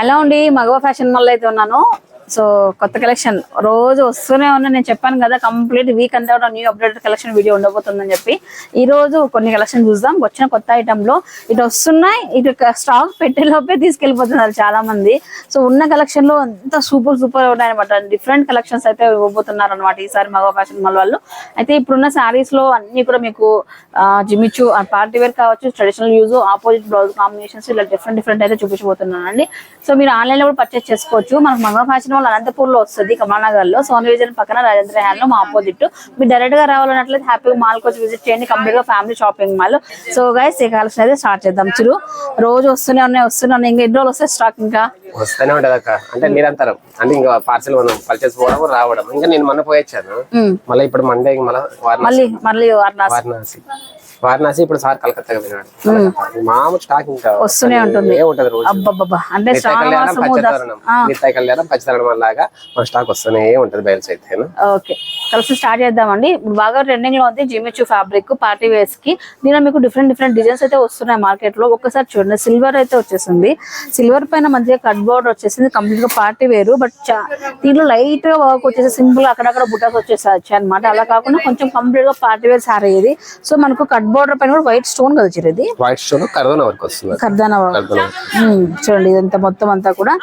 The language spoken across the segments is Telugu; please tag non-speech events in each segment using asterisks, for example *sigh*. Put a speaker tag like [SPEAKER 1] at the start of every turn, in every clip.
[SPEAKER 1] హలో అండి మగవ ఫ్యాషన్ మాల్ అయితే ఉన్నాను. సో కొత్త కలెక్షన్ రోజు వస్తూనే ఉన్నా. నేను చెప్పాను కదా కంప్లీట్ వీక్ అంతా కూడా న్యూ అప్డేటెడ్ కలెక్షన్ వీడియో ఉండబోతుందని చెప్పి. ఈ రోజు కొన్ని కలెక్షన్ చూద్దాం. వచ్చిన కొత్త ఐటమ్లో ఇటు వస్తున్నాయి ఇటు స్టాక్ పెట్టే లోపే తీసుకెళ్ళిపోతున్నారు చాలా మంది సో ఉన్న కలెక్షన్లో అంత సూపర్ సూపర్ ఉన్నాయి అనమాట డిఫరెంట్ కలెక్షన్స్ అయితే ఇవ్వబోతున్నారు అనమాట ఈసారి మగవ ఫ్యాషన్ మాల్ వాళ్ళు. అయితే ఇప్పుడున్న సారీస్లో అన్ని కూడా మీకు జిమిచ్చు పార్టీ వేర్ కావచ్చు traditional use opposite blouse combinations ఇలా డిఫరెంట్ డిఫరెంట్ అయితే చూపించబోతున్నానండి. సో మీరు ఆన్లైన్లో కూడా పర్చేస్ చేసుకోవచ్చు. మనకు మగ ఫ్యాషన్ వాళ్ళు అనంతపూర్లో వస్తుంది కమలానగర్లో సోన్ విజయన్ పక్కన రాజేంద్ర హ్యాండ్ మా ఆపోజిట్. మీరు డైరెక్ట్గా రావాలన్నట్లయితే హ్యాపీ మాల్ వచ్చి విజిట్ చేయండి కంప్లీట్గా family shopping mall so guys ఈ కలెక్షన్ అయితే స్టార్ట్ చేద్దాం. చిరు రోజు వస్తూనే ఉన్నాయి వస్తూనే ఉన్నాయి. ఇంకా ఎన్ని రోజులు వస్తాయి స్టాక్ ఇంకా?
[SPEAKER 2] వస్తూనే ఉంటది అక్క. అంటే నిరంతరం. అంటే ఇంకా పార్సల్ మనం పర్చేస్ పోవడం రావడం ఇంకా నేను మొన్న పోయొచ్చాను. మళ్ళీ ఇప్పుడు మండే మళ్ళీ
[SPEAKER 1] మళ్ళీ మళ్ళీ వారణాసి.
[SPEAKER 2] వారణాసి. వారణాసి ఇప్పుడు సార్ కలకత్తాకి వెళ్ళాడు మామూలు స్టాక్ ఇంకా
[SPEAKER 1] వస్తూనే ఉంటుంది.
[SPEAKER 2] ఏ ఉంటది రోజు.
[SPEAKER 1] అబ్బబ్బబ్బా. అంటే
[SPEAKER 2] నిత్య
[SPEAKER 1] శ్రావణ
[SPEAKER 2] కళ్యాణం పచ్చతరణం లాగా మన స్టాక్ వస్తూనే ఉంటది బయల్స్ అయితే
[SPEAKER 1] ఓకే. కలిసి స్టార్ట్ చేద్దామండి. ఇప్పుడు బాగా ట్రెండింగ్లో ఉంది జిమిచు ఫ్యాబ్రిక్ పార్టీ వేర్స్కి. దీనిలో మీకు డిఫరెంట్ డిఫరెంట్ డిజైన్స్ అయితే వస్తున్నాయి మార్కెట్లో ఒక్కసారి చూడండి. సిల్వర్ అయితే వచ్చేసింది. సిల్వర్ పైన మంచిగా కట్ బోర్డర్ వచ్చేసింది. కంప్లీట్గా పార్టీ వేరు బట్ దీంట్లో లైట్గా వర్క్ వచ్చేసి సింపుల్ అక్కడక్కడ బుటాస్ వచ్చేసి అనమాట అలా కాకుండా కొంచెం కంప్లీట్గా పార్టీ వేర్ సారీ ఇది. సో మనకు కట్ బోర్డర్ పైన కూడా వైట్ స్టోన్ కదా చిరు ఇది?
[SPEAKER 2] వైట్ స్టోన్ కర్దన వరకు వస్తుంది.
[SPEAKER 1] కర్దానా వర్క్. చూడండి ఇదంతా మొత్తం అంతా కూడా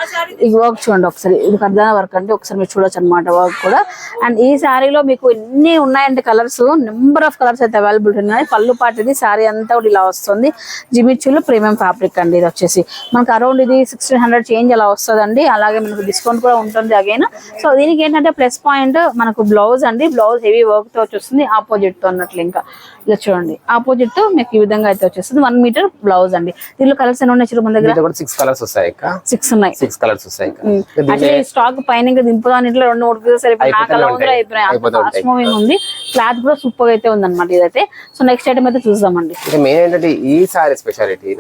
[SPEAKER 1] ఈ వర్క్ చూడండి ఒకసారి. ఇది కర్దానా వర్క్ అంటే ఒకసారి మీరు చూడొచ్చు అనమాట వర్క్ కూడా. అండ్ ఈ శారీలో మీకు ఎన్ని ఉన్నాయంటే కలర్స్ నెంబర్ ఆఫ్ కలర్స్ అయితే అవైలబుల్ ఉన్నాయి. పళ్ళు పాటిది శారీ అంతా కూడా ఇలా వస్తుంది. జిమిచ్చులు ప్రీమియం ఫ్యాబ్రిక్ అండి ఇది వచ్చేసి. మనకు అరౌండ్ ఇది సిక్స్టీన్ హండ్రెడ్ చేంజ్ అలా వస్తుందండి. అలాగే మనకు డిస్కౌంట్ కూడా ఉంటుంది అగైన్ సో దీనికి ఏంటంటే ప్లస్ పాయింట్ మనకు బ్లౌజ్ అండి. బ్లౌజ్ హెవీ వర్క్తో వచ్చేస్తుంది. ఆపోజిట్తో అన్నట్లు ఇంకా. ఇలా చూడండి. ఆపోజిట్తో మీకు ఈ విధంగా అయితే వచ్చేస్తుంది. వన్ మీటర్ బ్లౌజ్ అండి. దీనిలో కలర్స్ ఎన్ని ఉన్నాయి మన దగ్గర?
[SPEAKER 2] సిక్స్ కలర్స్ వస్తాయి
[SPEAKER 1] సిక్స్ ఉన్నాయి.
[SPEAKER 2] సిక్స్ కలర్స్ వస్తాయి
[SPEAKER 1] స్టాక్ పైన ఇంకా దింపుదాం ఇంట్లో రెండు మూడు పీసెస్ అయిపోయి. మూవింగ్ ఉంది క్లాత్ కూడా సూపర్ అయితే ఉందన్నమాట ఇదైతే. సో నెక్స్ట్ ఐటమ్ అయితే చూద్దామండి.
[SPEAKER 2] మెయిన్ ఏంటంటే ఈ సారీ స్పెషాలిటీ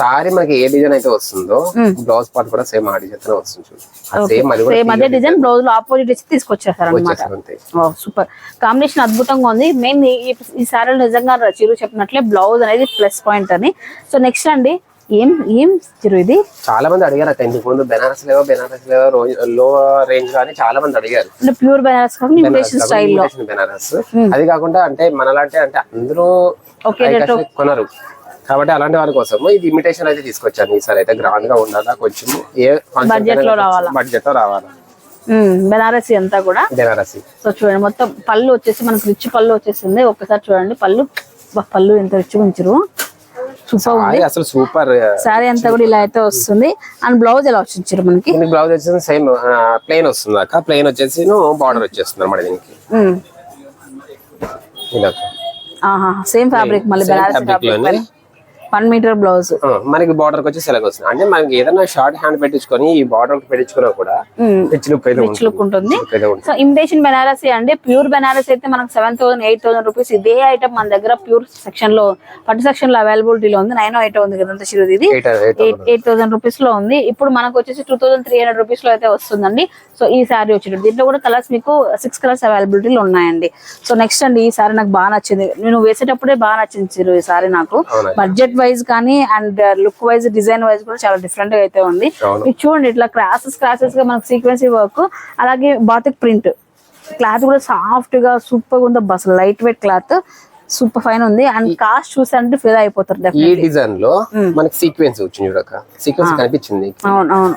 [SPEAKER 2] సారీ మనకి ఏ డిజైన్ అయితే వస్తుందో బ్లౌజ్ పార్ట్ కూడా సేమ్ ఆ డిజైన్ వస్తుంది సేమ్ అది
[SPEAKER 1] డిజైన్ బ్లౌజ్లో ఆపోజిట్ ఇచ్చి తీసుకొచ్చేసారు అనమాట సూపర్ కాంబినేషన్ అద్భుతంగా ఉంది. మెయిన్ ఈ సారీలో నిజంగా చిరు చెప్పినట్లే బ్లౌజ్ అనేది ప్లస్ పాయింట్ అని. సో నెక్స్ట్ అండి ఏం ఏం చిరు ఇది?
[SPEAKER 2] చాలా మంది అడిగారు అక్క ఇంతకు ముందు బెనారస్ లేవో బెనారస్ లేవో లో రేంజ్లో అని చాలా మంది అడిగారు.
[SPEAKER 1] అంటే ప్యూర్ బనారస్ కాకుండా ఇమిటేషన్ స్టైల్లో
[SPEAKER 2] Imitation బెనారస్ అది కాకుండా అంటే మనలాంటి అంటే అందరూ కొనరు. కాబట్టి అలాంటి వారి కోసం ఇది ఇమిటేషన్ అయితే తీసుకొచ్చాను. ఈసారి అయితే గ్రాండ్గా ఉండాలా కొంచెం ఏ
[SPEAKER 1] Budget లో రావాలా.
[SPEAKER 2] బడ్జెట్లో రావాలా.
[SPEAKER 1] బనారసి అంతా కూడా.
[SPEAKER 2] బెనారసి.
[SPEAKER 1] సో చూడండి మొత్తం పళ్ళు వచ్చేసి మనకు రిచ్ పళ్ళు వచ్చేసింది. ఒక్కసారి చూడండి పళ్ళు. పళ్ళు ఎంత రిచ్ ఉంచరు సూపర్
[SPEAKER 2] అసలు సూపర్.
[SPEAKER 1] శారీ అంతా కూడా ఇలా అయితే వస్తుంది. అండ్ బ్లౌజ్ ఎలా వచ్చించారు మనకి?
[SPEAKER 2] బ్లౌజ్ వచ్చేసి సేమ్ ప్లెయిన్ వస్తుంది అక్క. ప్లెయిన్ వచ్చేసి బార్డర్ వచ్చేస్తుంది అనమాట దీనికి.
[SPEAKER 1] సేమ్ ఫ్యాబ్రిక్ మళ్ళీ Banarasi. Fabric one metre blouse.
[SPEAKER 2] మనకి బార్డర్ వచ్చేసి ఇలాగ వస్తుంది. అంటే మనకి ఏదైనా షార్ట్ హ్యాండ్ పెట్టించుకొని ఈ బార్డర్ పెట్టించుకున్నా కూడా రిచ్ లుక్ అయితే
[SPEAKER 1] రిచ్ లుక్ ఉంటుంది. సో ఇమిటేషన్ బనారసి అండి ప్యూర్ బనారసి అయితే మనకు seven thousand eight thousand rupees ఇదే ఐటమ్ మన దగ్గర ప్యూర్ సెక్షన్లో పట్టు సెక్షన్లో అవైలబిలిటీలో ఉంది. నైన్ ఎయిట్ ఉంది కదా ఇది?
[SPEAKER 2] ఎయిట్
[SPEAKER 1] థౌసండ్ రూపీస్లో ఉంది. ఇప్పుడు మనకు వచ్చేసి టూ థౌసండ్ త్రీ హండ్రెడ్ రూపీస్లో అయితే వస్తుందండి. సో ఈ సారీ వచ్చేటప్పుడు. దీంట్లో కూడా కలర్స్ మీకు సిక్స్ కలర్స్ అవైలబిలిటీలో ఉన్నాయండి. సో నెక్స్ట్ అండి ఈ సారీ నాకు బాగా నచ్చింది. నేను వేసేటప్పుడే బాగా నచ్చింది ఈ సారీ నాకు. బడ్జెట్ వైజ్ కానీ and look wise design wise కూడా చాలా డిఫరెంట్గా అయితే ఉంది. ఇది చూడండి ఇట్లా క్రాసెస్ క్రాసెస్గా మనకు సీక్వెన్సీ వర్క్ అలాగే బాతిక్ ప్రింట్ క్లాత్ కూడా సాఫ్ట్గా సూపర్గా ఉంది. అసలు light weight cloth super fine ఉంది. అండ్ కాస్ట్ చూసారంటే ఫిదా అయిపోతారు
[SPEAKER 2] ఈ. డిజైన్లో మనకి సీక్వెన్స్ వచ్చింది చూడక సీక్వెన్స్ కనిపించింది.
[SPEAKER 1] అవును అవును.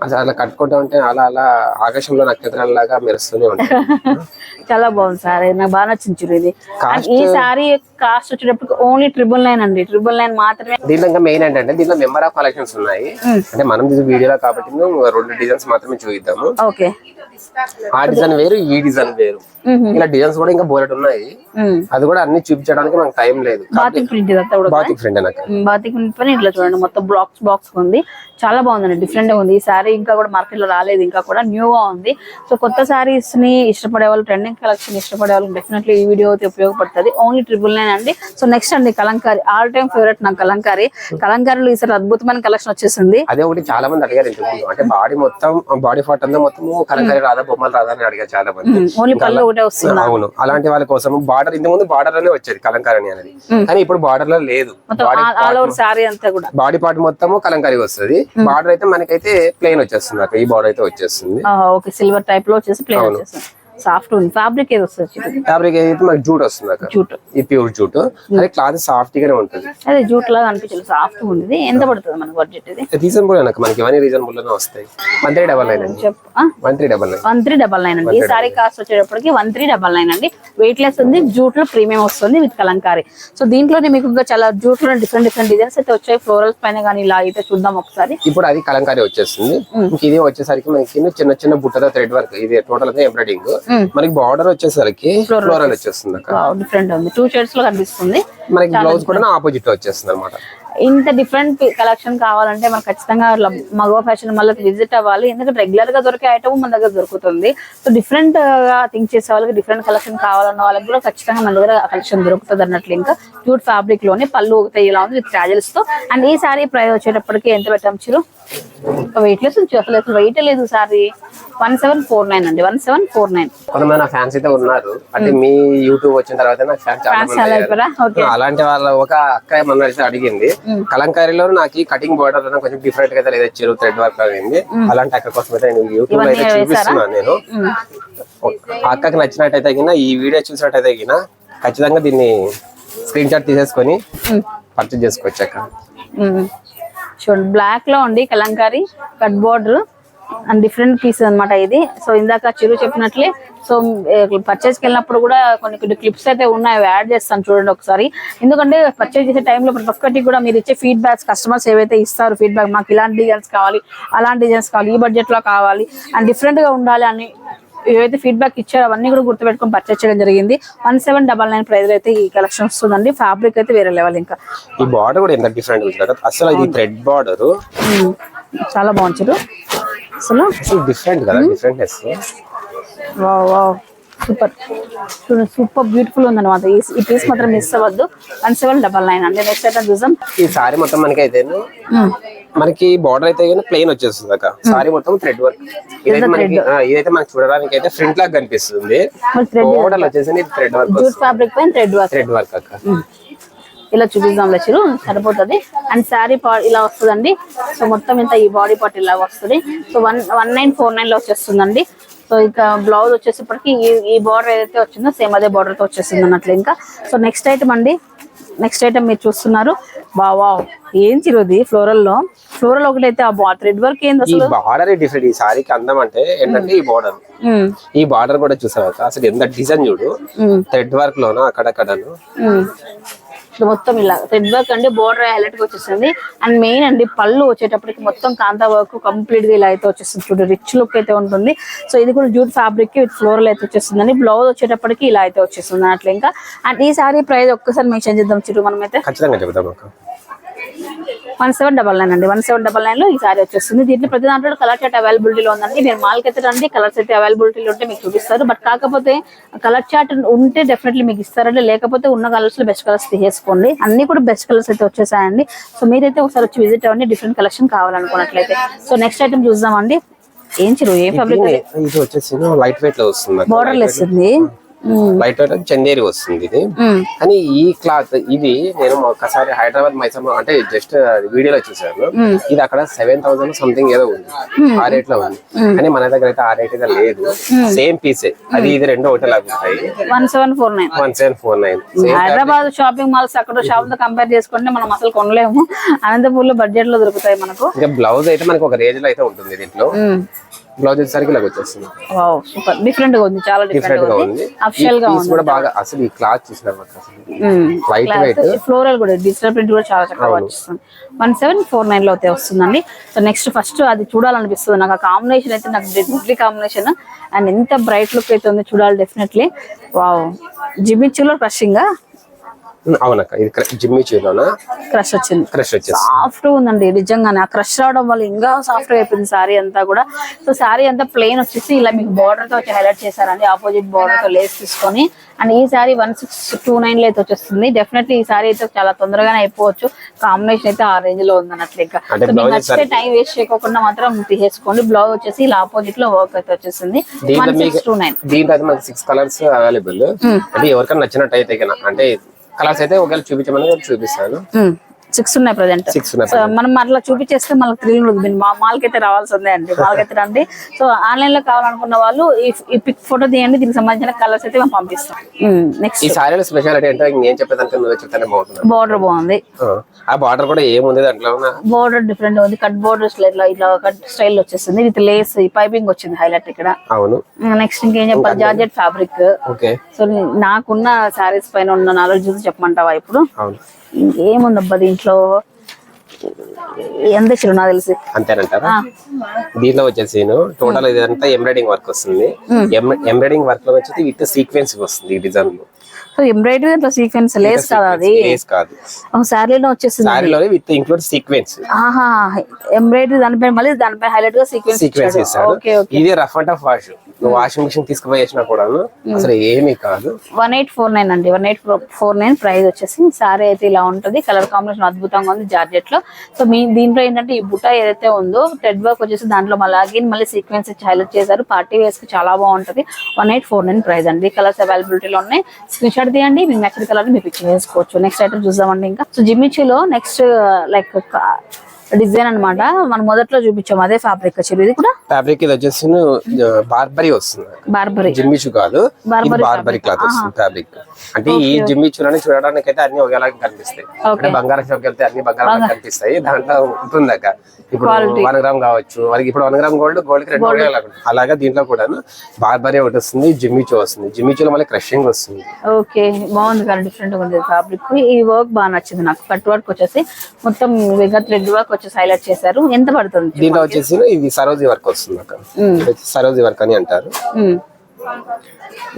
[SPEAKER 2] అసలు అలా కట్టుకుంటా ఉంటే అలా అలా ఆకాశంలో నక్షత్రాలలాగా మెరుస్తూనే ఉంటాయి. *laughs*
[SPEAKER 1] చాలా బాగుంది సార్. నాకు బాగా నచ్చింది చూడు ఇది. ఈ సారీ కాస్ట్ వచ్చేటప్పుడు ఓన్లీ ట్రిపుల్ నైన్ అండి. ట్రిపుల్ నైన్ మాత్రమే.
[SPEAKER 2] దీంట్లో ఇంకా మెయిన్ ఏంటంటే దీంట్లో మెంబర్ ఆఫ్ కలెక్షన్స్ ఉన్నాయి. అంటే మనం చూసే వీడియోలో కాబట్టి రెండు డిజైన్స్ మాత్రమే చూపిద్దాము.
[SPEAKER 1] ఓకే.
[SPEAKER 2] ఆ డిజైన్ వేరు ఈ డిజైన్ వేరు. ఇలా డిజైన్స్ కూడా ఇంకా బోలెట్ ఉన్నాయి. అది కూడా అన్ని చూపించడానికి మనకు టైం లేదు.
[SPEAKER 1] బాతిక్ ప్రింట్
[SPEAKER 2] బాతిక్ నాకు
[SPEAKER 1] బాతిక్ ప్రింట్ పని ఇట్లా చూడండి. మొత్తం బ్లాక్స్ బాక్స్ ఉంది. చాలా బాగుందండి. డిఫరెంట్గా ఉంది. ఈ సారీ సారీ ఇంకా కూడా మార్కెట్లో రాలేదు ఇంకా కూడా న్యూగా ఉంది. సో కొత్త సారీస్ని ఇష్టపడే వాళ్ళు ట్రెండింగ్ కలెక్షన్ ఇష్టపడే వాళ్ళకి డెఫినెట్లీ ఈ వీడియో అయితే ఉపయోగపడుతుంది. ఓన్లీ ట్రిపుల్ నైన్ అండి. సో నెక్స్ట్ అండి కలంకారీ. ఆల్ టైమ్ ఫేవరెట్ నాకు కలంకారీ. కలంకారీలో ఈసారి అద్భుతమైన కలెక్షన్ వచ్చేసింది.
[SPEAKER 2] అదే ఒకటి చాలా మంది అడిగారు అంటే బాడీ మొత్తం బాడీ పార్ట్ అంతా మొత్తం కలంకారీ రాదా బొమ్మలు రాదా అని అడిగారు చాలా మంది.
[SPEAKER 1] ఓన్లీ పళ్ళు ఒకటే వస్తుంది?
[SPEAKER 2] అవును. అలాంటి వాళ్ళ కోసం బార్డర్ ఇంత ముందు బార్డర్లోనే వచ్చేది కలంకారీ అనేది. కానీ ఇప్పుడు బార్డర్లో లేదు.
[SPEAKER 1] మొత్తం
[SPEAKER 2] బాడీ
[SPEAKER 1] ఆల్ ఓవర్ సారీ అంతా కూడా.
[SPEAKER 2] బాడీ పార్ట్ మొత్తము కలంకారీ వస్తుంది. బార్డర్ అయితే మనకైతే ప్లెయిన్ వచ్చేస్తుంది అక్కడ ఈ బార్డర్ అయితే వచ్చేస్తుంది.
[SPEAKER 1] ఓకే. సిల్వర్ టైప్లో వచ్చేసి ప్లేన్ వచ్చేసి సాఫ్ట్ ఉంది. ఫ్యాబ్రిక్ ఏది వస్తుంది
[SPEAKER 2] ఫ్యాబ్రిక్ అయితే మనకి జూట్ వస్తుంది
[SPEAKER 1] జూట్.
[SPEAKER 2] ఈ ప్యూర్ జూట్. అదే క్లాత్ సాఫ్ట్ గానే ఉంటుంది.
[SPEAKER 1] అదే జూట్ లాగా అనిపించలేదు సాఫ్ట్ ఉంది. ఎంత పడుతుంది మనకు బడ్జెట్ ఇది?
[SPEAKER 2] రీజనబుల్ నాకు మనకి ఇవన్నీ రీజనబుల్లోనే వస్తాయి. వన్ త్రీ డబల్ నైన్ అండి.
[SPEAKER 1] చెప్పు.
[SPEAKER 2] One three double nine.
[SPEAKER 1] One three double nine అండి. ఈ సారీ కాస్ట్ వచ్చేటప్పటికి వన్ త్రీ డబల్ నైన్ అండి. వెయిట్ లెస్ ఉంది. జూట్లో ప్రీమియం వస్తుంది విత్ కలంకారీ. సో దీంట్లోనే మీకు ఇంకా చాలా జూట్లో డిఫరెంట్ డిఫరెంట్ డిజైన్స్ అయితే వచ్చాయి. ఫ్లోరల్స్ పైన కానీ ఇలా అయితే చూద్దాం ఒకసారి.
[SPEAKER 2] ఇప్పుడు అది కలంకారీ వచ్చేస్తుంది. ఇది వచ్చేసరికి మనకి చిన్న చిన్న బుట్టతో థ్రెడ్ వర్క్ ఇది టోటల్ అయితే ఎంబ్రాయిడింగ్ మనకి బార్డర్ వచ్చేసరికి ఫ్లోరల్ వచ్చేస్తుంది.
[SPEAKER 1] డిఫరెంట్ ఉంది. టూ షేడ్స్లో కనిపిస్తుంది.
[SPEAKER 2] మనకి బ్లౌజ్ కూడా ఆపోజిట్ వచ్చేస్తుంది అనమాట
[SPEAKER 1] ఇంత డిఫరెంట్ కలెక్షన్ కావాలంటే మనకు ఖచ్చితంగా మగవ ఫ్యాషన్ మళ్ళీ విజిట్ అవ్వాలి. ఎందుకంటే రెగ్యులర్గా దొరికే ఐటమ్ మన దగ్గర దొరుకుతుంది. సో డిఫరెంట్గా థింక్ చేసే వాళ్ళకి డిఫరెంట్ కలెక్షన్ కావాలన్న వాళ్ళకి కూడా ఖచ్చితంగా మన దగ్గర కలెక్షన్ దొరుకుతుంది అన్నట్లు ఇంకా జూట్ ఫ్యాబ్రిక్లోనే పళ్ళు ఒకటి ఇలా ఉంది విత్ ట్రాజెల్స్తో. అండ్ ఈ సారీ ప్రైస్ వచ్చేటప్పటికి ఎంత పెట్టాం చిరు? వెయిట్ లెస్ అసలు వెయిట్ లేదు sari one seven four nine అండి. వన్ సెవెన్ ఫోర్ నైన్
[SPEAKER 2] కొంతమంది ఫ్యాన్స్ అయితే ఉన్నారు. అంటే మీ యూట్యూబ్ వచ్చిన తర్వాత నాకు ఫ్యాన్స్ చాలా.
[SPEAKER 1] అయిపోయారా?
[SPEAKER 2] అలాంటి వాళ్ళ ఒక అక్క అయితే అడిగింది. కలంకారీలో నాకు కటింగ్ బోర్డర్ కొంచెం డిఫరెంట్గా లేదా చెరువు థ్రెడ్ వర్క్ అయింది. అలాంటి అక్క కోసం అయితే నేను యూట్యూబ్లో అయితే చూపిస్తున్నాను నేను. అక్కకి నచ్చినట్టయితే గిన ఈ వీడియో చూసినట్టయితే గిన ఖచ్చితంగా దీన్ని స్క్రీన్ షాట్ తీసేసుకొని పర్చేజ్ చేసుకోవచ్చు అక్క.
[SPEAKER 1] చూడండి బ్లాక్లో ఉండి Kalamkari cut border and different piece అన్నమాట ఇది. సో ఇందాక చిరు చెప్పినట్లే సో పర్చేస్కి వెళ్ళినప్పుడు కూడా కొన్ని కొన్ని క్లిప్స్ అయితే ఉన్నాయి అవి యాడ్ చేస్తాను చూడండి ఒకసారి. ఎందుకంటే పర్చేస్ చేసే టైంలో ప్రతి ఒక్కటి కూడా మీరు ఇచ్చే ఫీడ్బ్యాక్స్ కస్టమర్స్ ఏవైతే ఇస్తారు ఫీడ్బ్యాక్ మాకు ఇలాంటి డిజైన్స్ కావాలి అలాంటి డిజైన్స్ కావాలి ఈ బడ్జెట్లో కావాలి అండ్ డిఫరెంట్గా ఉండాలి అని ఏవైతే ఫీడ్బ్యాక్ ఇచ్చారో అవన్నీ కూడా గుర్తుపెట్టుకొని పర్చేస్ చేయడం జరిగింది. One seven double nine price అయితే ఈ కలెక్షన్ వస్తుందండి. ఫ్యాబ్రిక్ అయితే వేరే లెవెల్ ఇంకా.
[SPEAKER 2] ఈ బార్డర్ కూడా ఎంత డిఫరెంట్ అసలు ఇది థ్రెడ్ బార్డర్.
[SPEAKER 1] చాలా బాగుంచారు అసలు?
[SPEAKER 2] అసలు డిఫరెంట్ కదా డిఫరెంట్నెస్
[SPEAKER 1] సూపర్. చూడండి సూపర్ బ్యూటిఫుల్ ఉందన్నమాట. ఈ ఈ పీస్ మాత్రం మిస్ అవ్వద్దు. One seven double nine. అంటే నెక్స్ట్ ఐటమ్ చూద్దాం.
[SPEAKER 2] ఈ సారీ మొత్తం మనకి అయితే. మనకి బార్డర్ అయితే ప్లెయిన్ వచ్చేస్తుంది అక్క. సారీ మొత్తం థ్రెడ్ వర్క్ ఇదైతే మనకి ఇదైతే మనకి చూడడానికి అయితే ఫ్రంట్ లాగా కనిపిస్తుంది. మోడల్ వచ్చేసి థ్రెడ్ వర్క్
[SPEAKER 1] ఫ్యాబ్రిక్ పైన థ్రెడ్ వర్క్
[SPEAKER 2] థ్రెడ్ వర్క్ అక్క.
[SPEAKER 1] ఇలా చూపిద్దాం లచ్చిరు సరిపోతుంది. అండ్ శారీ పార్ట్ ఇలా వస్తుందండి. సో మొత్తం ఇంత ఈ బాడీ పార్ట్ ఇలా వస్తుంది. So one one nine four నైన్లో వచ్చేస్తుందండి. సో ఇంకా బ్లౌజ్ వచ్చేసప్పటికి ఈ ఈ బార్డర్ ఏదైతే వచ్చిందో సేమ్ అదే border తో వచ్చేస్తుంది అన్నట్లు ఇంకా. సో నెక్స్ట్ ఐటమ్ అండి. నెక్స్ట్ ఐటమ్ మీరు చూస్తున్నారు. బావా ఏం చిరుది ఫ్లోరల్లో? ఫ్లోరల్ ఒకటైతే ఆ థ్రెడ్ వర్క్ ఏంది అసలు?
[SPEAKER 2] బార్డర్ డిఫరెంట్ ఈ సారీకి అందం అంటే ఏంటంటే ఈ బార్డర్ ఈ బార్డర్ కూడా చూసావు? అసలు ఎంత డిజైన్ చూడు. థ్రెడ్ వర్క్ లోన? అక్కడక్కడను.
[SPEAKER 1] ఇట్లా మొత్తం ఇలా థ్రెడ్ వర్క్ అంటే బోర్డర్ హైలైట్గా వచ్చేసింది. అండ్ మెయిన్ అండి పళ్ళు వచ్చేటప్పటికి మొత్తం కాంతా వర్క్ కంప్లీట్గా ఇలా అయితే వచ్చేస్తుంది చూడు రిచ్ లుక్ అయితే ఉంటుంది. సో ఇది కూడా జూట్ ఫ్యాబ్రిక్ విత్ ఫ్లోరల్ అయితే వచ్చేస్తుందండి బ్లౌజ్ వచ్చేటప్పటికి ఇలా అయితే వచ్చేస్తుంది అట్లా ఇంకా. అండ్ ఈ సారీ ప్రైస్ ఒక్కసారి మెన్షన్ చేద్దాం చిరు మనం అయితే
[SPEAKER 2] ఖచ్చితంగా చెబుతాం
[SPEAKER 1] వన్ సెవెన్ డబల్ నైన్ అండి. వన్ సెవెన్ డబల్ నైన్లో ఈ సారీ వచ్చేస్తుంది. దీంట్లో ప్రతి దాంట్లో కలర్ చార్ట్ అవైలబిలిటీలో ఉందండి. మీరు మాల్కి అయితే రండి కలర్స్ అయితే అవైలబిలిటీలో ఉంటే మీకు చూపిస్తారు. బట్ కాకపోతే కలర్ చార్ట్ ఉంటే డెఫినెట్లీ మీకు ఇస్తారండి. లేకపోతే ఉన్న కలర్స్లో బెస్ట్ కలర్స్ తీసేసుకోండి. అన్ని కూడా బెస్ట్ కలర్స్ అయితే వచ్చేసాయండి. సో మీరైతే ఒకసారి వచ్చి విజిట్ అవ్వండి. డిఫరెంట్ కలెక్షన్ కావాలనుకున్నట్లయితే. సో నెక్స్ట్ ఐటమ్ చూద్దామండి. ఏం చిరు? ఏ ఫ్యాబ్రిక్
[SPEAKER 2] ఇది ఇది వచ్చేసి లైట్ వెయిట్లో వస్తుంది
[SPEAKER 1] బోర్డర్ లెస్ ఉంది
[SPEAKER 2] లైట్ వెయిట్ చందేరి వస్తుంది ఇది. కానీ ఈ క్లాత్ ఇది నేను ఒక్కసారి హైదరాబాద్ మైసూర్ అంటే జస్ట్ వీడియోలో చూసాను ఇది అక్కడ సెవెన్ థౌసండ్ సంథింగ్ ఏదో ఉంది. ఆ రేట్లో ఉంది. కానీ మన దగ్గర అయితే ఆ రేట్ అయితే లేదు. సేమ్ పీసే అది ఇది రెండు ఒకటే లాగా ఉంటాయి.
[SPEAKER 1] One seven four nine
[SPEAKER 2] one seven four nine
[SPEAKER 1] Hyderabad shopping malls అక్కడ షాప్తో కంపేర్ చేసుకుంటే మనం అసలు కొనలేము. *laughs* అనంతపూర్లో బడ్జెట్లో దొరుకుతాయి మనకు.
[SPEAKER 2] ఇంకా బ్లౌజ్ అయితే మనకి ఒక రేంజ్లో అయితే ఉంటుంది దీంట్లో. బ్లౌజ్ వచ్చేసరికి ఇలాగ వచ్చేస్తుంది.
[SPEAKER 1] Wow super. డిఫరెంట్గా ఉంది చాలా
[SPEAKER 2] డిఫరెంట్గా
[SPEAKER 1] ఉంది.
[SPEAKER 2] అఫిషియల్గా
[SPEAKER 1] ఉంది
[SPEAKER 2] కూడా బాగా అసలు ఈ క్లాత్ చూసినాం అసలు. లైట్ వెయిట్
[SPEAKER 1] ఫ్లోరల్ కూడా డిజిటల్ ప్రింట్ కూడా చాలా చక్కగా వచ్చేస్తుంది. వన్ సెవెన్ ఫోర్ నైన్లో అయితే వస్తుందండి. సో నెక్స్ట్ ఫస్ట్ అది చూడాలనిపిస్తుంది. నాకు ఆ కాంబినేషన్ అయితే నాకు డెడ్లీ కాంబినేషన్ అండ్ ఎంత బ్రైట్ లుక్ అయితే ఉంది చూడాలి డెఫినెట్లీ వావ్ జిమిచ్చులో క్రషింగ్
[SPEAKER 2] అవునక్క ఇది జిమ్మి చీలోనా?
[SPEAKER 1] క్రష్ వచ్చింది.
[SPEAKER 2] క్రష్ వచ్చేసి
[SPEAKER 1] సాఫ్ట్ ఉందండి నిజంగానే. ఆ క్రష్ రావడం వల్ల ఇంకా సాఫ్ట్ అయిపోయింది సారీ అంతా కూడా. సో సారీ అంతా ప్లెయిన్ వచ్చేసి ఇలా మీకు బార్డర్తో వచ్చి హైలైట్ చేశారండి. ఆపోజిట్ బార్డర్తో లేస్ తీసుకొని. అండ్ ఈ సారీ వన్ సిక్స్ టూ నైన్లో అయితే వచ్చేస్తుంది. డెఫినెట్లీ ఈ సారీ అయితే చాలా తొందరగానే అయిపోవచ్చు. కాంబినేషన్ అయితే ఆ రేంజ్లో ఉంది అన్నట్లు ఇంకా సో మీకు నచ్చితే టైం వేస్ట్ చేయకుండా మాత్రం తీసేసుకోండి. బ్లౌజ్ వచ్చేసి ఇలా ఆపోజిట్లో వర్క్ అయితే వచ్చేసింది. వన్ సిక్స్ టూ నైన్
[SPEAKER 2] దీంట్లో సిక్స్ కలర్స్ అవైలబుల్ అంటే ఎవరికైనా నచ్చినట్టు అయితే అంటే కలర్స్ అయితే ఒకవేళ చూపించమని చూపిస్తాను.
[SPEAKER 1] సిక్స్ ఉన్నాయి ప్రజెంట్.
[SPEAKER 2] సిక్స్
[SPEAKER 1] మనం అట్లా చూపించేస్తే మనకు ఉంటుంది మా మాల్కి అయితే రావాల్సిందే అండి. మాల్కి అయితే రండి. సో ఆన్లైన్లో కావాలనుకున్న వాళ్ళు ఈ పిక్ ఫోటో తీయండి. దీనికి సంబంధించిన కలర్స్ అయితే మేము పంపిస్తాం. నెక్స్ట్
[SPEAKER 2] ఈ సారీలో స్పెషాలిటీ అంటే నేను చెప్పేదానికి నువ్వే చెప్తానే బాగుంటుంది.
[SPEAKER 1] బార్డర్ బాగుంది.
[SPEAKER 2] ఆ బార్డర్ కూడా ఏముంది దాంట్లో
[SPEAKER 1] బార్డర్ డిఫరెంట్ ఉంది. కట్ బార్డర్ ఇట్లా ఇట్లా కట్ స్టైల్ వచ్చేసింది. విత్ లేస్ పైపింగ్ వచ్చింది హైలైట్ ఇక్కడ.
[SPEAKER 2] అవును.
[SPEAKER 1] నెక్స్ట్ ఇంకేం చెప్పాలి? Georgette fabric
[SPEAKER 2] okay.
[SPEAKER 1] సో నాకున్న శారీస్ పైన ఉన్న నాలెడ్జ్ చూసి చెప్పమంటావా ఇప్పుడు? ఇంకేముందబ్బా దీంట్లో? ఎంత ఇచ్చారు నాకు తెలిసి?
[SPEAKER 2] అంతేనంటారా? దీంట్లో వచ్చేసి టోటల్ ఇదంతా ఎంబ్రాయిడింగ్ వర్క్ వస్తుంది. ఎంబ్రాయిడింగ్ వర్క్లో వచ్చేసి విత్ సీక్వెన్స్ వస్తుంది ఈ డిజైన్లో.
[SPEAKER 1] సో ఎంబ్రాయిడరీ అట్లా సీక్వెన్స్ లేస్ కదా అది?
[SPEAKER 2] లేస్ కాదు.
[SPEAKER 1] శారీలో వచ్చేసింది
[SPEAKER 2] సారీలో విత్ ఇంక్లూడ్ సీక్వెన్స్
[SPEAKER 1] ఆహా ఎంబ్రాయిడరీ దానిపైన మళ్ళీ దానిపై హైలైట్గా సీక్వెన్స్
[SPEAKER 2] సీక్వెన్స్
[SPEAKER 1] ఓకే
[SPEAKER 2] ఇది రఫ్ అండ్ టఫ్ వాష్ నువ్వు వాషింగ్ మిషన్ తీసుకుపోయి వేసినా కూడా అసలు ఏమీ కాదు.
[SPEAKER 1] వన్ ఎయిట్ ఫోర్ నైన్ అండి one eight four nine price వచ్చేసి సారీ అయితే ఇలా ఉంటుంది. కలర్ కాంబినేషన్ అద్భుతంగా ఉంది జార్జెట్లో సో మీ దీంట్లో ఏంటంటే ఈ బుట్ట ఏదైతే ఉందో థ్రెడ్ వర్క్ వచ్చేసి దాంట్లో మళ్ళీ అగైన్ మళ్ళీ సీక్వెన్స్ హైలైట్ చేశారు. పార్టీ వేస్కి చాలా బాగుంటది. One eight four nine price అండి. కలర్స్ అవైలబిలిటీలో ఉన్నాయి. స్క్రీన్ షాట్ తీయండి. మీకు నచ్చిన కలర్ మీరు పిక్ చేసుకోవచ్చు నెక్స్ట్ ఐటమ్ చూద్దామండి ఇంకా. సో జిమ్మిచీలో నెక్స్ట్ లైక్ డిజైన్ అన్నమాట. మనం మొదట్లో చూపించాము అదే ఫ్యాబ్రిక్ వచ్చేది. ఇది కూడా
[SPEAKER 2] ఫ్యాబ్రిక్ ఇది వచ్చేసి బార్బరీ వస్తుంది.
[SPEAKER 1] బార్బరీ
[SPEAKER 2] జిమ్మిచు కాదు. బార్బరీ క్లాత్ వస్తుంది ఫ్యాబ్రిక్ అంటే ఈ జిమ్మిచులని చూడడానికి అయితే అన్ని ఒకేలాగా కనిపిస్తాయి. అంటే బంగారం షాప్ వెళ్తే అన్ని బంగారం కనిపిస్తాయి. దాంట్లో ఉంటుంది ఇప్పుడు వన్ గ్రామ్ కావచ్చు వాళ్ళకి ఇప్పుడు వన్ గ్రామ్ గోల్డ్ గోల్డ్కి రెండు ఉంటుంది. అలాగా దీంట్లో కూడా బార్బరీ ఒకటి వస్తుంది జిమ్మిచు వస్తుంది. జిమ్మిచులో మళ్ళీ క్రషింగ్ వస్తుంది.
[SPEAKER 1] ఓకే బాగుంది కదా డిఫరెంట్గా ఉంది ఫ్యాబ్రిక్ ఈ వర్క్ బాగా నచ్చింది నాకు. కట్ వర్క్ వచ్చేసి మొత్తం విగా థ్రెడ్ వర్క్ వచ్చేసి హైలైట్ చేశారు. ఎంత పడుతుంది?
[SPEAKER 2] దీంట్లో వచ్చేసి ఇది సరోజీ వర్క్ వస్తుంది అక్క. ఇది వచ్చి సరోజీ వర్క్ అని అంటారు.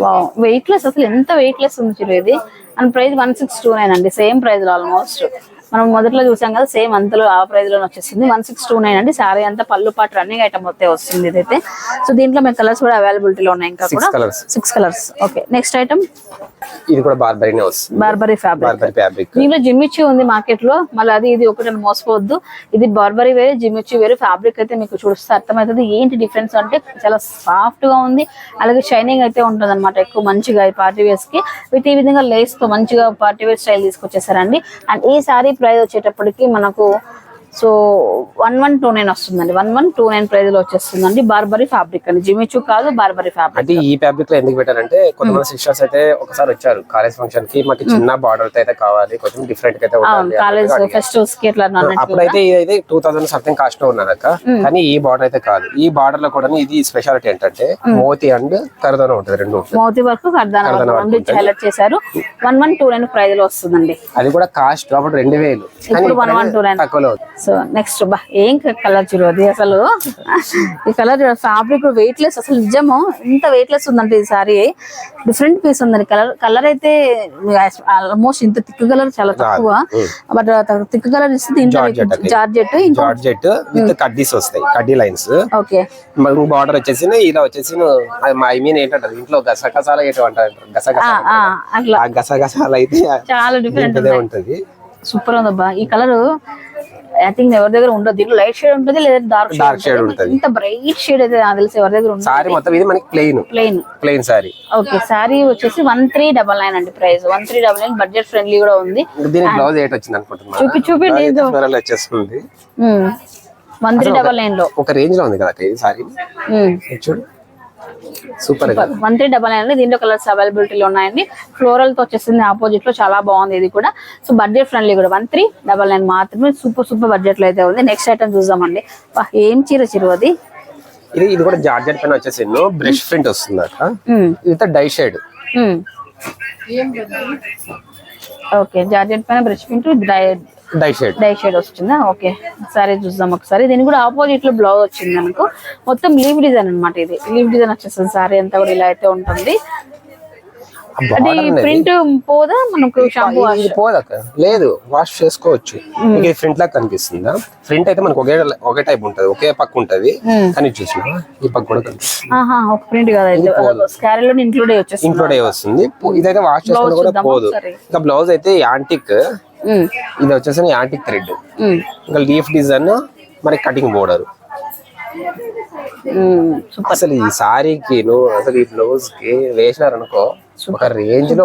[SPEAKER 1] వావ్ వెయిట్ లెస్ అసలు ఎంత వెయిట్ లెస్ ఉంది చూడు ఇది. And price one six two nine అండి సేమ్ ప్రైస్ ఆల్మోస్ట్ మనం మొదట్లో చూసాం కదా సేమ్ అంతలో ఆ ప్రైస్లో వచ్చేసింది. వన్ సిక్స్ టూ నైన్ అండి. సారీ అంతా పళ్ళు పాటు రన్నింగ్ ఐటమ్ మొత్తం వస్తుంది ఇదైతే. సో దీంట్లో మీకు కలర్స్ కూడా అవైలబిలిటీలో ఉన్నాయి ఇంకా కూడా.
[SPEAKER 2] Six colours
[SPEAKER 1] okay next item
[SPEAKER 2] ఇది కూడా బార్బరీనే వస్తుంది.
[SPEAKER 1] బార్బరీ ఫ్యాబ్రిక్
[SPEAKER 2] బార్బరీ ఫ్యాబ్రిక్
[SPEAKER 1] దీంట్లో జిమ్మిచ్చి ఉంది మార్కెట్లో మళ్ళీ అది ఇది ఒకటి మోసపోవద్దు. ఇది బార్బరీ వేరే జిమ్మిచ్చి వేరే. ఫ్యాబ్రిక్ అయితే మీకు చూస్తే అర్థమవుతుంది ఏంటి డిఫరెన్స్ అంటే చాలా సాఫ్ట్గా ఉంది. అలాగే షైనింగ్ అయితే ఉంటుంది అనమాట ఎక్కువ మంచిగా పార్టీ వేర్స్కి. విత్ ఈ విధంగా లేస్తో మంచిగా పార్టీ వేర్ స్టైల్ తీసుకొచ్చేసారండి. అండ్ ఈ సారీ ప్రైస్ వచ్చేటప్పటికి మనకు so one one two nine వస్తుందండి. వన్ వన్ టూ నైన్ ప్రైస్లో వచ్చేస్తుందండి. బార్బరీ ఫ్యాబ్రిక్ అండి. జిమిచు కాదు బార్బరీ ఫ్యాబ్రిక్.
[SPEAKER 2] అంటే ఈ ఫ్యాబ్రిక్లో ఎందుకు పెట్టారంటే కొంతమంది సిస్టర్స్ అయితే ఒకసారి వచ్చారు కాలేజ్ ఫంక్షన్కి మాకు చిన్న బార్డర్ అయితే కావాలి కొంచెం డిఫరెంట్ అయితే
[SPEAKER 1] కాలేజ్ ఫెస్టివల్స్కి ఇట్లా
[SPEAKER 2] అప్పుడైతే ఇదైతే టూ థౌసండ్ సంథింగ్ కాస్ట్లో ఉన్నది అక్క కానీ ఈ బార్డర్ అయితే కాదు. ఈ బార్డర్లో కూడా ఇది స్పెషాలిటీ ఏంటంటే మోతి అండ్ కరదన ఉంటుంది రెండు
[SPEAKER 1] మోతి వర్క్ కర్దాన రెండు హైలైట్ చేశారు. వన్ వన్ టూ నైన్ ప్రైస్లో వస్తుందండి.
[SPEAKER 2] అది కూడా కాస్ట్ అప్పుడు రెండు వేలు. తక్కువలో.
[SPEAKER 1] సో నెక్స్ట్ బా ఏం కలర్ చూడు అది అసలు? ఈ కలర్ ఫ్యాబ్రిక్ వెయిట్ లెస్ అసలు నిజము ఇంత వెయిట్ లెస్ ఉందంటే ఈ సారీ. డిఫరెంట్ పీస్ ఉందండి. కలర్ కలర్ అయితే ఆల్మోస్ట్ ఇంత థిక్ కలర్ చాలా తక్కువ. బట్ థిక్ కలర్ ఇస్తే దీంట్లో. జార్జెట్ ఇంకో
[SPEAKER 2] జార్జెట్ విత్ కడ్డీస్ వస్తాయి కడ్డీ లైన్స్
[SPEAKER 1] ఓకే.
[SPEAKER 2] బార్డర్ వచ్చేసి ఇలా వచ్చేసి ఐ మీన్ ఏంటంటారు ఇంట్లో గసగసాల ఏంటో అంటారు గసగస
[SPEAKER 1] అట్లా.
[SPEAKER 2] ఆ గసగసాలు అయితే
[SPEAKER 1] చాలా డిఫరెంట్
[SPEAKER 2] ఉంటది.
[SPEAKER 1] సూపర్ ఉందబ్బా ఈ కలర్ ఐ థింక్ ఎవరి దగ్గర ఉండదు. దీంట్లో లైట్ షేడ్ ఉంటుంది లేదా డార్క్
[SPEAKER 2] డార్క్ షేడ్ ఉంటది.
[SPEAKER 1] ఇంత బ్రైట్ షేడ్ అయితే నాకు తెలిసి ఎవరి దగ్గర ఉండదు.
[SPEAKER 2] సారీ మొత్తం ఇది మనకి plain
[SPEAKER 1] plain
[SPEAKER 2] plain sari
[SPEAKER 1] okay sari వచ్చేసి వన్ త్రీ డబల్ నైన్ అండి price one three double nine budget friendly కూడా ఉంది.
[SPEAKER 2] దీనికి బ్లౌజ్ ఎయిట్ వచ్చింది అనుకుంటున్నా
[SPEAKER 1] చూపి చూపి
[SPEAKER 2] వచ్చేస్తుంది
[SPEAKER 1] వన్ త్రీ డబల్ నైన్లో.
[SPEAKER 2] ఒక రేంజ్లో ఉంది కదా ఈ సారీ చూడు. Super
[SPEAKER 1] one three double nine దీంట్లో కలర్స్ అవైలబిలిటీలో ఉన్నాయండి. ఫ్లోరల్తో వచ్చేసింది ఆపోజిట్లో చాలా బాగుంది ఇది కూడా. సో బడ్జెట్ ఫ్రెండ్లీ కూడా. వన్ త్రీ డబల్ నైన్ మాత్రమే సూపర్ సూపర్ బడ్జెట్లో అయితే ఉంది. నెక్స్ట్ ఐటమ్ చూద్దామండి. ఏం చీర చిరు అది?
[SPEAKER 2] ఇది ఇది కూడా జార్జెట్ పైన వచ్చేసి బ్రష్ ప్రింట్ వస్తుంది అక్క ఇది డై షేడ్.
[SPEAKER 1] ఓకే జార్జెట్ పైన brush print
[SPEAKER 2] dye shade
[SPEAKER 1] dye shade వస్తుందా? ఓకే. సరే చూద్దాం ఒకసారి. దీని కూడా ఆపోజిట్లో బ్లౌజ్ వచ్చింది అనుకో. మొత్తం లీవ్ డిజైన్ అన్నమాట ఇది. లీవ్ డిజైన్ వచ్చేస్తుంది సారీ అంతా కూడా ఇలా అయితే ఉంటుంది. అంటే ప్రింట్ పోదా? మనకు షాంపూ
[SPEAKER 2] పోదక్క లేదు వాష్ చేసుకోవచ్చు. మీకు ఇది ఫ్రంట్ లాగా కనిపిస్తుందా? ఫ్రంట్ అయితే మనకు ఒకే ఒకే టైప్ ఉంటది. ఒకే పక్క ఉంటది. కానీ చూసిన ఈ పక్క కూడా
[SPEAKER 1] ఆహా ఒక ప్రింట్ కదా అయితే. స్కారీలో ఇన్క్లూడ్ అయ్యి వచ్చేస్తుంది.
[SPEAKER 2] ఇంక్లూడ్ అయ్యి వస్తుంది. ఇదైతే వాష్ చేసుకుని కూడా పోదు? ఇంకా బ్లౌజ్ అయితే యాంటిక్ ఇది వచ్చేసి యాంటిక్ థ్రెడ్ ఇంకా లీఫ్ డిజైన్ మనకి కటింగ్ బోర్డర్ అసలు ఈ సారీకి నువ్వు అసలు ఈ బ్లౌజ్కి వేసినారనుకో రేంజ్లో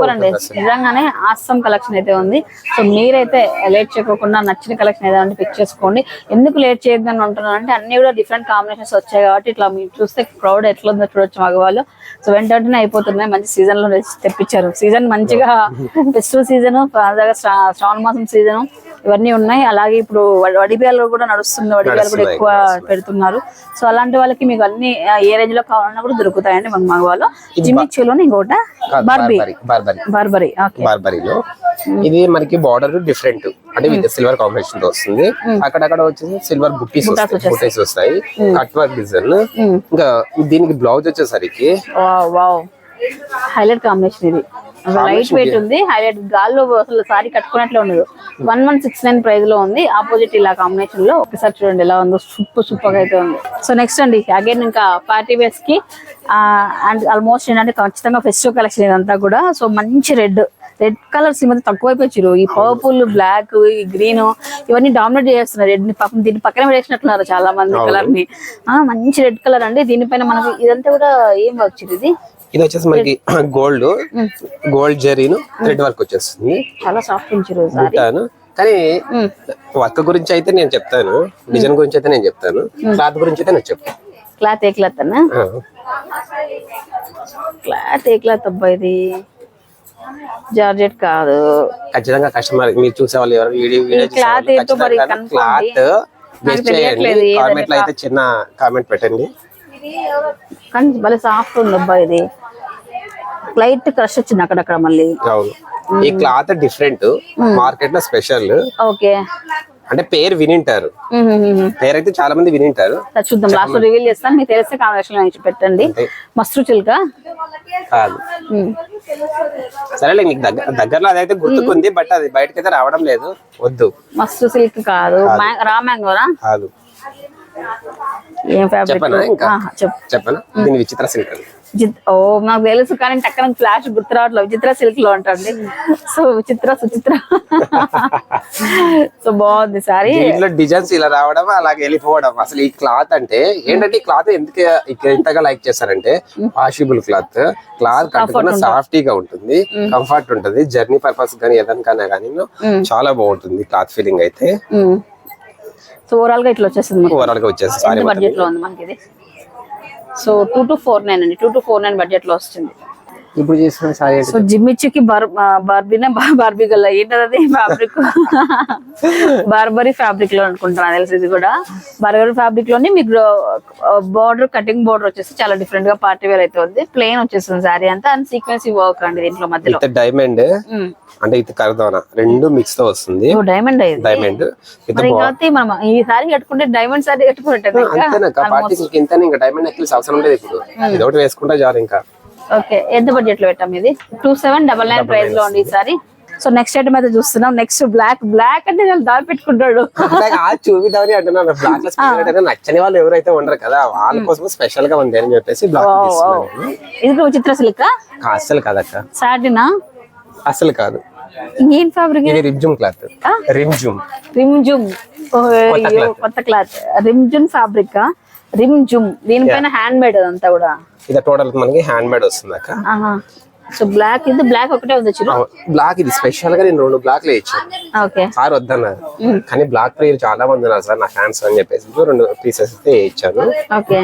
[SPEAKER 1] నిజంగానే ఆసమ్ కలెక్షన్ అయితే ఉంది. సో మీరైతే లేట్ చేయకుండా నచ్చిన కలెక్షన్ ఏదంటే పిక్ చేసుకోండి. ఎందుకు లేట్ చేయొద్దని అంటే అన్ని కూడా డిఫరెంట్ కాంబినేషన్స్ వచ్చాయి కాబట్టి ఇట్లా మీరు చూస్తే క్రౌడ్ ఎట్లా ఉందో చూడొచ్చు మగవాళ్ళు. సో వెంట వెంటనే అయిపోతున్నాయి. మంచి సీజన్లో తెప్పించారు. సీజన్ మంచిగా *laughs* ఫెస్టివల్ సీజన్ శ్రావణ మాసం సీజన్ ఇవన్నీ ఉన్నాయి. అలాగే ఇప్పుడు వడి- వడిబియాలు కూడా నడుస్తుంది. వడిబియాలు కూడా ఎక్కువ పెడుతున్నారు. సో అలాంటి వాళ్ళకి మీకు అన్ని ఏ రేంజ్లో కావాలన్నా కూడా దొరుకుతాయండి మన మగవాళ్ళు. జిమ్మిచ్చిలోని ఇంకోట బార్బీ.
[SPEAKER 2] Burberry Burberry. బార్బరీలో. ఇది మనకి బార్డర్ డిఫరెంట్ అంటే విత్ సిల్వర్ కాంబినేషన్తో వస్తుంది. అక్కడక్కడ వచ్చేసి సిల్వర్ బుట్టీస్ వస్తాయి. బుట్టీస్ వస్తాయి. కట్ వర్క్ డిజైన్ ఇంకా దీనికి బ్లౌజ్ వచ్చేసరికి
[SPEAKER 1] హైలైట్ కాంబినేషన్ ఇది. లైట్ వెయిట్ ఉంది. హైలైట్ గాల్లో అసలు సారీ కట్టుకున్నట్లే ఉండదు. వన్ వన్ సిక్స్ నైన్ ప్రైస్లో ఉంది. ఆపోజిట్ ఇలా కాంబినేషన్లో ఒకసారి చూడండి ఎలా ఉందో. సూపర్ సూపర్గా అయితే ఉంది. సో నెక్స్ట్ అండి. అగైన్ ఇంకా పార్టీ వేర్స్కి అండ్ ఆల్మోస్ట్ ఏంటంటే ఖచ్చితంగా ఫెస్టివల్ కలెక్షన్ ఇదంతా కూడా. సో మంచి రెడ్ రెడ్ కలర్స్ ఈ మధ్య తక్కువైపోయారు ఈ పర్పుల్ బ్లాక్ ఈ గ్రీన్ ఇవన్నీ డామినేట్ చేస్తున్నారు. రెడ్ని పాపం దీని పక్కన వేసినట్టున్నారు చాలా మంది కలర్ని. ఆ, మంచి రెడ్ కలర్ అండి. దీనిపైన మనకి ఇదంతా కూడా ఏం వచ్చింది ఇది
[SPEAKER 2] ఇది వచ్చేసి మనకి గోల్డ్ గోల్డ్ జరీను థ్రెడ్ వర్క్ వచ్చేస్తుంది.
[SPEAKER 1] చాలా సాఫ్ట్
[SPEAKER 2] బుట్టాను కానీ వర్క్ గురించి అయితే నేను చెప్తాను. డిజైన్ గురించి అయితే నేను చెప్తాను. క్లాత్ గురించి అయితే నేను చెప్తాను.
[SPEAKER 1] క్లాత్ ఏ క్లాత్ అన్న. క్లాత్ ఏ క్లాత్ అబ్బా ఇది? జార్జెట్ కాదు.
[SPEAKER 2] ఖచ్చితంగా కస్టమర్ మీరు చూసే వాళ్ళు ఎవరు క్లాత్
[SPEAKER 1] ఏదని
[SPEAKER 2] కామెంట్లో అయితే చిన్న కామెంట్ పెట్టండి.
[SPEAKER 1] కానీ భలే సాఫ్ట్ ఉంది అబ్బా ఇది. లైట్ క్రష్ వచ్చింది అక్కడక్కడ మళ్ళీ.
[SPEAKER 2] ఈ క్లాత్ డిఫరెంట్. మార్కెట్లో స్పెషల్.
[SPEAKER 1] ఓకే.
[SPEAKER 2] అంటే పేరు వినింటారు. పేరు అయితే చాలా మంది వినింటారు.
[SPEAKER 1] చూద్దాం లాస్ట్ రివీల్ చేస్తాను. మీకు తెలిస్తే కాంగ్రెస్ పెట్టండి. మస్తు చిల్క
[SPEAKER 2] కాదు. సరేలే నీకు దగ్గర దగ్గరలో అదైతే గుర్తుకుంది బట్ అది బయటకి అయితే రావడం లేదు. వద్దు.
[SPEAKER 1] మస్తు సిల్క్ కాదు. రా మ్యాంగోరా
[SPEAKER 2] కాదు.
[SPEAKER 1] ఏం ఫ్యాబ్రిక్
[SPEAKER 2] చెప్పనా చెప్పనా? దీని విచిత్ర సిల్క్
[SPEAKER 1] ఓ నాకు తెలుసు కానీ టక్కన ఫ్లాష్ గుర్తు రావట్లేదు విచిత్ర సిల్క్లో ఉంటుంది సో విచిత్ర సుచిత్ర. సో బాగుంది సారీ.
[SPEAKER 2] దీంట్లో డిజైన్స్ ఇలా రావడం అలాగే వెళ్ళిపోవడం అసలు ఈ క్లాత్ అంటే ఏంటంటే ఈ క్లాత్ ఎందుకు ఇంతగా లైక్ చేస్తారంటే వాషబుల్ క్లాత్ క్లాత్ కట్టుకున్న సాఫ్టీగా ఉంటుంది. కంఫర్ట్ ఉంటుంది. జర్నీ పర్పస్ కానీ ఏదానికైనా కానీ చాలా బాగుంటుంది క్లాత్ ఫీలింగ్ అయితే.
[SPEAKER 1] సో ఓవరాల్గా ఇట్లా వచ్చేసింది మనకి.
[SPEAKER 2] ఓవరాల్గా సారీ
[SPEAKER 1] బడ్జెట్లో ఉంది మనకి ఇది? So two two four nine అండి. టూ టు ఫోర్ నైన్ బడ్జెట్లో వస్తుంది.
[SPEAKER 2] ఇప్పుడు చేసిన సారీ
[SPEAKER 1] సో జిమ్మిచ్చికి బార్ బార్బీనే? బార్బీ గల్ల ఏంటది ఫ్యాబ్రిక్? బార్బరీ ఫ్యాబ్రిక్లో అనుకుంటున్నాను తెలిసి ఇది కూడా. బార్బరీ ఫ్యాబ్రిక్లోనే మీకు బార్డర్ కటింగ్ బార్డర్ వచ్చేసి చాలా డిఫరెంట్గా పార్టీ వేర్ అయితే ఉంది. ప్లెయిన్ వచ్చేస్తుంది సారీ అంతా అండ్ సీక్వెన్సీ వర్క్ అండి దీంట్లో మధ్యలో.
[SPEAKER 2] డైమండ్ అంటే ఇది కరదోన రెండు మిక్స్తో వస్తుంది
[SPEAKER 1] డైమండ్
[SPEAKER 2] డైమండ్
[SPEAKER 1] ఇంకా మనం ఈ సారీ కట్టుకుంటే డైమండ్ సారీ కట్టుకుంటే
[SPEAKER 2] ఇంకా? డైమండ్ నెక్లెస్ అవసరం లేదు ఇప్పుడు. ఇది ఒకటి వేసుకుంటే చాలు ఇంకా.
[SPEAKER 1] ఓకే ఎంత బడ్జెట్లో పెట్టాం ఇది? టూ సెవెన్ డబల్ నైన్ ప్రైస్లో ఉంది ఈసారి. సో నెక్స్ట్ ఐటమ్ అయితే చూస్తున్నాం. నెక్స్ట్ బ్లాక్ బ్లాక్ అంటే చాలా దారి పెట్టుకుంటాడు.
[SPEAKER 2] చూపిద్దామని అంటున్నాను. బ్లాక్లో నచ్చని వాళ్ళు ఎవరైతే ఉండరు కదా వాళ్ళ కోసం స్పెషల్గా ఉంది అని చెప్పేసి
[SPEAKER 1] ఇది కూడా చిత్ర సిల్క్
[SPEAKER 2] అస్సలు కాదక్క.
[SPEAKER 1] సాటినా
[SPEAKER 2] అసలు కాదు.
[SPEAKER 1] ఇంకేం ఫ్యాబ్రిక్
[SPEAKER 2] ఇది రిమ్జుమ్ క్లాత్. రిమ్జుమ్
[SPEAKER 1] రిమ్జుమ్ కొత్త క్లాత్. రిమ్జుమ్ ఫ్యాబ్రిక్ రిమ్జుమ్ దీనిపైన హ్యాండ్ మేడ్ అదంతా కూడా?
[SPEAKER 2] ఇది టోటల్ మనకి హ్యాండ్ మేడ్ వస్తుంది అక్క.
[SPEAKER 1] సో బ్లాక్ ఇది బ్లాక్ ఒకటే ఉంది
[SPEAKER 2] బ్లాక్ ఇది స్పెషల్గా నేను రెండు బ్లాక్ లే ఇచ్చాను
[SPEAKER 1] ఓకే
[SPEAKER 2] సార్ వద్దన్నారు. కానీ బ్లాక్ ప్లేయర్ చాలా మంది ఉన్నారు సార్ నా ఫ్యాన్స్ అని చెప్పేసి రెండు పీసెస్ అయితే ఇచ్చాను
[SPEAKER 1] ఓకే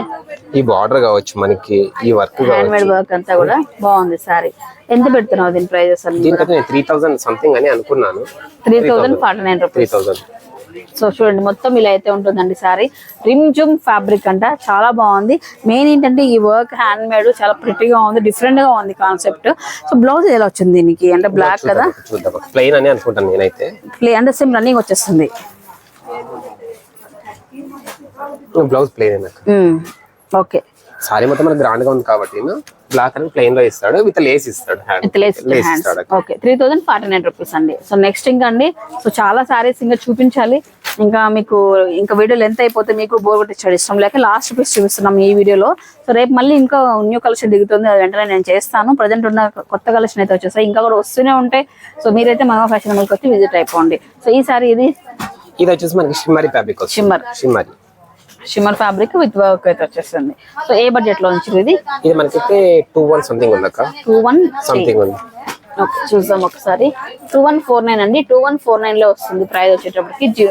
[SPEAKER 2] ఈ బార్డర్ కావచ్చు మనకి ఈ వర్క్
[SPEAKER 1] హ్యాండ్
[SPEAKER 2] కావచ్చు.
[SPEAKER 1] మేడ్ వర్క్ అంతా కూడా బాగుంది సారీ. ఎంత పెడుతున్నావు దీని ప్రైజెస్
[SPEAKER 2] దీనికైతే నేను త్రీ థౌసండ్ సంథింగ్ అని అనుకున్నాను.
[SPEAKER 1] Three thousand forty nine
[SPEAKER 2] three
[SPEAKER 1] rupees
[SPEAKER 2] thousand
[SPEAKER 1] so చూడండి మొత్తం ఇలా అయితే ఉంటుందండి సారీ రిమ్ జుమ్ ఫ్యాబ్రిక్ అంట చాలా బాగుంది. మెయిన్ ఏంటంటే ఈ వర్క్ హ్యాండ్ మేడ్ చాలా ప్రిటీగా ఉంది డిఫరెంట్గా ఉంది కాన్సెప్ట్ సో బ్లౌజ్ ఎలా వచ్చింది దీనికి? అంటే బ్లాక్ కదా?
[SPEAKER 2] ప్లెయిన్ అని అనుకుంటాను నేనైతే.
[SPEAKER 1] ప్లే అంటే సేమ్ రన్నింగ్ వచ్చేస్తుంది.
[SPEAKER 2] బ్లౌజ్ ప్లెయిన్
[SPEAKER 1] ఓకే
[SPEAKER 2] సారీ మొత్తం గ్రాండ్గా ఉంది కాబట్టి బ్లాక్ అని ప్లెయిన్లో ఇస్తాడు విత్ లేస్ ఇస్తాడు.
[SPEAKER 1] విత్ లేస్
[SPEAKER 2] ఇస్తాడు
[SPEAKER 1] okay three thousand forty nine rupees అండి. సో నెక్స్ట్ ఇంకా అండి. సో చాలా సారీస్ ఇంకా చూపించాలి. ఇంకా మీకు ఇంకా వీడియో లెంత్ అయిపోతే మీకు బోర్ కొట్టించాడు. ఇష్టం లేక లాస్ట్ పీస్ చూపిస్తున్నాం ఈ వీడియోలో. సో రేపు మళ్ళీ ఇంకా న్యూ కలెక్షన్ దిగుతుంది. అది వెంటనే నేను చేస్తాను. ప్రజెంట్ ఉన్న కొత్త కలెక్షన్ అయితే వచ్చేసాయి ఇంకా కూడా వస్తూనే ఉంటాయి. సో మీరైతే మగ ఫ్యాషన్ వచ్చి విజిట్ అయిపోండి. సో ఈ సారీ ఇది
[SPEAKER 2] ఇది వచ్చేసి మనకి shimmery fabric
[SPEAKER 1] shimmer
[SPEAKER 2] shimmery
[SPEAKER 1] shimmer fabric with work అయితే వచ్చేస్తుంది. సో ఏ బడ్జెట్లో నుంచి ఇది?
[SPEAKER 2] ఇది మనకైతే టూ వన్ సంథింగ్ ఉంది అక్క.
[SPEAKER 1] టూ వన్
[SPEAKER 2] సంథింగ్ ఉంది.
[SPEAKER 1] ఓకే చూద్దాం ఒకసారి. టూ వన్ ఫోర్ నైన్ అండి. టూ వన్ ఫోర్ నైన్లో వస్తుంది. ప్రైస్ వచ్చేటప్పటికి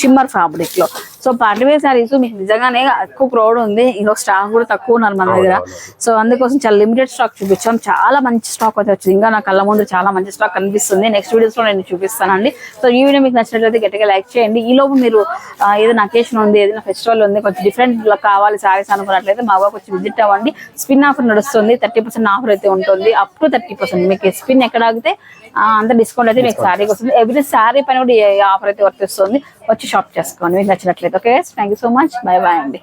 [SPEAKER 1] షిమ్మర్ ఫ్యాబ్రిక్లో. సో పార్టీ వేర్ సారీస్ మీకు నిజంగానే ఎక్కువ క్రౌడ్ ఉంది. ఇంకో స్టాక్ కూడా తక్కువ ఉన్నారు మన దగ్గర. సో అందుకోసం చాలా లిమిటెడ్ స్టాక్ చూపించాం. చాలా మంచి స్టాక్ అయితే వచ్చింది. ఇంకా నా కళ్ళ ముందు చాలా మంచి స్టాక్ కనిపిస్తుంది. నెక్స్ట్ వీడియోస్లో నేను చూపిస్తానండి. సో ఈ వీడియో మీకు నచ్చినట్లయితే గట్టిగా లైక్ చేయండి. ఈ లోపు మీరు ఏదైనా అకేషన్ ఉంది ఏదైనా ఫెస్టివల్ ఉంది కొంచెం డిఫరెంట్ కావాలి సారీస్ అనుకున్నట్లయితే మా బాగా వచ్చి విజిట్ అవ్వండి. స్పిన్ ఆఫర్ నడుస్తుంది. థర్టీ పర్సెంట్ ఆఫర్ అయితే ఉంటుంది. అప్ టు థర్టీ పర్సెంట్ మీకు స్పిన్ ఎక్కడ ఆగితే అంత డిస్కౌంట్ అయితే మీకు శారీకి వస్తుంది. ఎవ్రీ శారీ పైన కూడా ఆఫర్ అయితే వర్తిస్తుంది. వచ్చి షాప్ చేసుకోండి. మీకు నచ్చినట్లయితే. Okay thank you so much bye bye అండి.